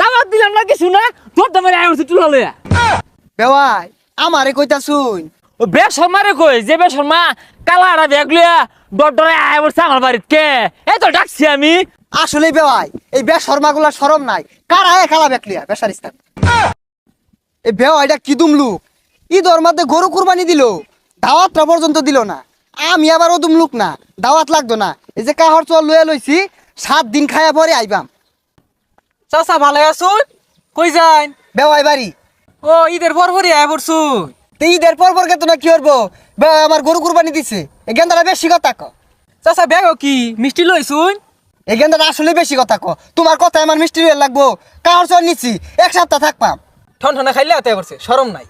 দাওয়াত দিলাম না কিছু না তোর দামে আয় হচ্ছে তুলা লইয়া। বেওয়াই আমারে কইতা শুন ও বেশর্মারে কই যে বেশর্মা কালা আড়া ব্যাগ লইয়া ডর ডরে আয় পড়ছে আমার বাড়িত। কে এই তো ডাকছি আমি। আসলেই বেওয়াই এই বে শর্মাগুলা সরম নাই। কারা এ খালা বেকলিয়া বেসারিস্তান এই বেওয়াইটা কি দুমলুক? ঈদর মধ্যে গরু কুরবানি দিল দাওয়াতটা পর্যন্ত দিল না। আমি আবার ও দুমলুক না দাওয়াত লাগতো না। এই যে কাহর চল লয়ে লইছি সাত দিন খায়া পরে আইবাম। চাচা ভালো আছুন? কই যান? বেওয়াই বাড়ি। ও ঈদের পর পরই আয় পড়ছু? তো ঈদের পর পর কেতো না কি করব? বে আমার গরু কুরবানি দিছে। এই গেন্দাটা বেশি কথা ক। চাচা ব্যাগ কি? মিষ্টি লইছুন? এই গেন্দাটা আসলে বেশি কথা ক। তোমার কথা আমার মিষ্টি রয়ে লাগবো। কাহর চল নিচ্ছি এক সপ্তাহ থাকবাম। ঠন ঠনে খাইলে আতে পড়ছে সরম নাই।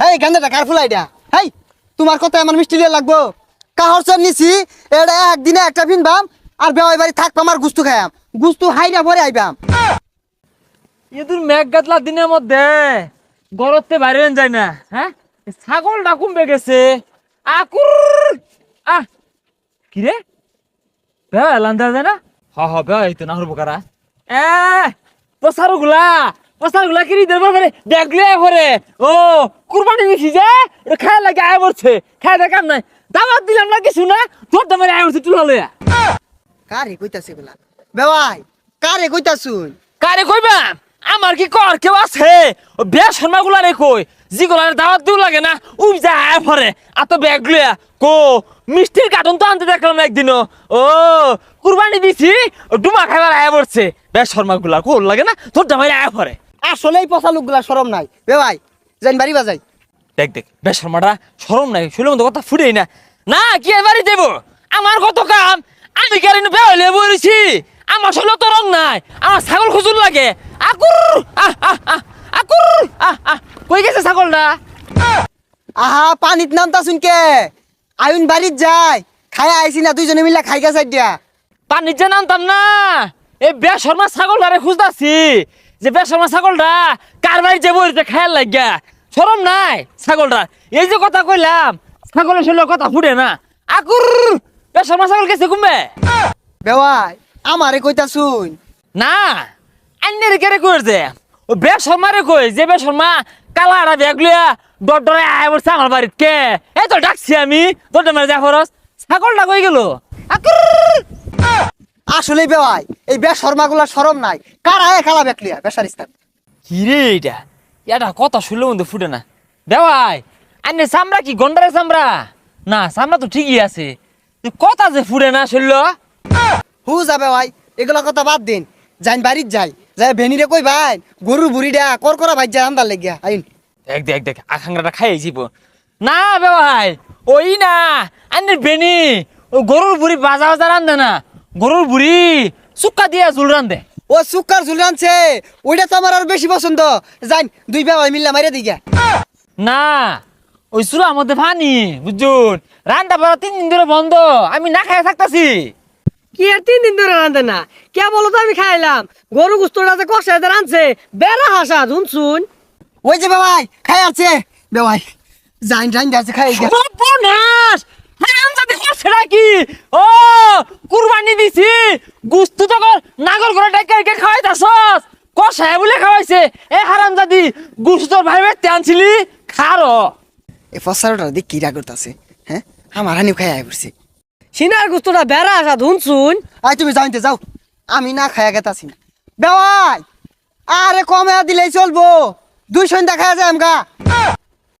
হেই গেন্দাটা কার ফুলাই দিয়া হেই তোমার কথা আমার মিষ্টি লিয়ে লাগবো। কাহর চল নিছি? এটা একদিনে একটা ফিনবাম আর বেওয়াই বাড়ি থাকবাম আর গুস্তু খাইয়াম। গুস্তু হাইরা পরে আইবাম। ইঁদুর মেঘ গাতলা দিনের মধ্যে গরতে বাইরে যায় না হ্যাঁ? এ ছাগলটা কমবে গেছে। আকুর আহ কি রে? বেয়া লান্দা যায় না? হ হ বেয়া হইতো না হরবো কারা এ পসারো গুলা পসারগুলা কিরি দেবো পারে দেখলে পরে ও কুরবানি দিছি যে খায় লাগে আয় পড়ছে খায় দেয় কাম নাই। দাবাত দিলাম না কিছু না তোর দামে আয় পড়ছে তুলা লইয়া। কারে কইতাছে গুলা বেওয়াই কারে কইতাছুন কারে কইবা? আমার কি কর কেউ আছে? বিয়া শর্মা গুলা রে কই? জি গুলা দাওয়াত দিও লাগে না? উই যা আয় পরে আত ব্যাগ লইয়া। কো মিষ্টির কার্টন তো আনতে দেখলাম একদিনও। ও কুরবানি দিছি ও ডুমা খাইবার আয় পড়ছে। বিয়া শর্মা গুলা কোল লাগে না? তোর জামাই আয় পরে আসলেই পচা লোকগুলা সরম নাই। বে ভাই যাইন বাড়ি বাজাই। দেখ দেখ বেশ শর্মাটা সরম নাই শুনলে মতো কথা ফুটেই না। না কি আর বাড়ি দেব আমার কত কাম? আমি কেন বেহলে বলেছি আমার শরীরে তো রং নাই আমার ছাগল খুজুর লাগে। আকুর আকুর কই গেছে ছাগলটা? আহা পানিত নামতাছুন কে আইন বাড়িত যাই খাই আইছি না দুইজনে মিলা খাই গেছে দিয়া পানির যে নামতাম না এই বেশ শর্মা ছাগলটারে খুঁজতাছি যে বেশ শর্মা ছাগলটা কার বাড়ি যে বইতে খেয়াল লাগিয়া। সরম নাই ছাগলটা। এই যে কথা কইলাম ছাগলের শরীরে কথা ফুটে না। আকুর বেশ শর্মা ছাগল গেছে কমবে বেওয়াই আমারে কইতাছুন না আন্যের কেরে কই যে? ও বেশ শর্মারে কই? যে বেশ শর্মা কালা আড়া ব্যাগ লিয়া ডর ডরে আয় বলছে আমার বাড়িত কে? এই তো ডাকছি আমি। তোর মেরে যা ফরস ছাগলটা কই গেল? আসলেই বেওয়াই এই বেশ শর্মাগুলা সরম নাই। কারা এ খালা বেকলিয়া বেশার বেসারিস্তান কি রে এটা এটা কথা শুনলে মধ্যে ফুটে না। দেওয়াই আন্নে চামড়া কি? গন্ডারের চামড়া? না চামড়া তো ঠিকই আছে। কথা যে ফুটে না শুনল? হু যাবে ভাই এগুলা কথা বাদ দিন। যাইন বাড়িত যাই যাই ভেনিরে কই ভাই গরুর বুড়িটা কর করা ভাই যায় আন্দার লেগিয়া আইন। দেখ দেখ দেখ আখাংরাটা খাইয়ে যাব না বে ভাই ওই না আন্নের বেনি ও গরুর বুড়ি বাজা বাজা রান্ধে না। গরুর বুড়ি সুক্কা দিয়া জুল রান্ধে। ও সুকার ঝুল আনছে ওইটা তো আমার আর বেশি পছন্দ। যাইন দুই বেওয়াই মিল্লা মারিয়া দিগা। না ওই চুলার মধ্যে ফানি বুঝুন রান্না বাড়া তিন দিন ধরে বন্ধ আমি না খাই থাকতাছি। কি আর তিন দিন ধরে রান্ধে না? কে বলো তো আমি খাইলাম? গরু গুস্তটা যে কষায় রাঁধছে বেড়া হাসা শুনছুন ওই যে বেওয়াই খাই আছে। বেওয়াই যাইন যাইন যাচ্ছে খাই সর্বনাশ! নাকি ও কুরবানি দিছি। গুস্তু তো কর নাগর করে ডাইকা ডাইকা খাওয়াইতাছস। কষায় বলে খাওয়াইছে। এ হারামজাদি গুস্তু তোর ভাই বেতে আনছিলি? খারো। এ ফসারটা দেখ কি রাগ করতেছে হ্যাঁ? আমার হানিও খাই আই পড়ছে। সিনার গুস্তুটা বেড়া আসা ধুন শুন আই তুমি যাইতে যাও। আমি না খায়া গেতা না। বেওয়াই! আরে কমে দিলেই চলবো। দুই সন্ধ্যা খায়া যায় আমগা।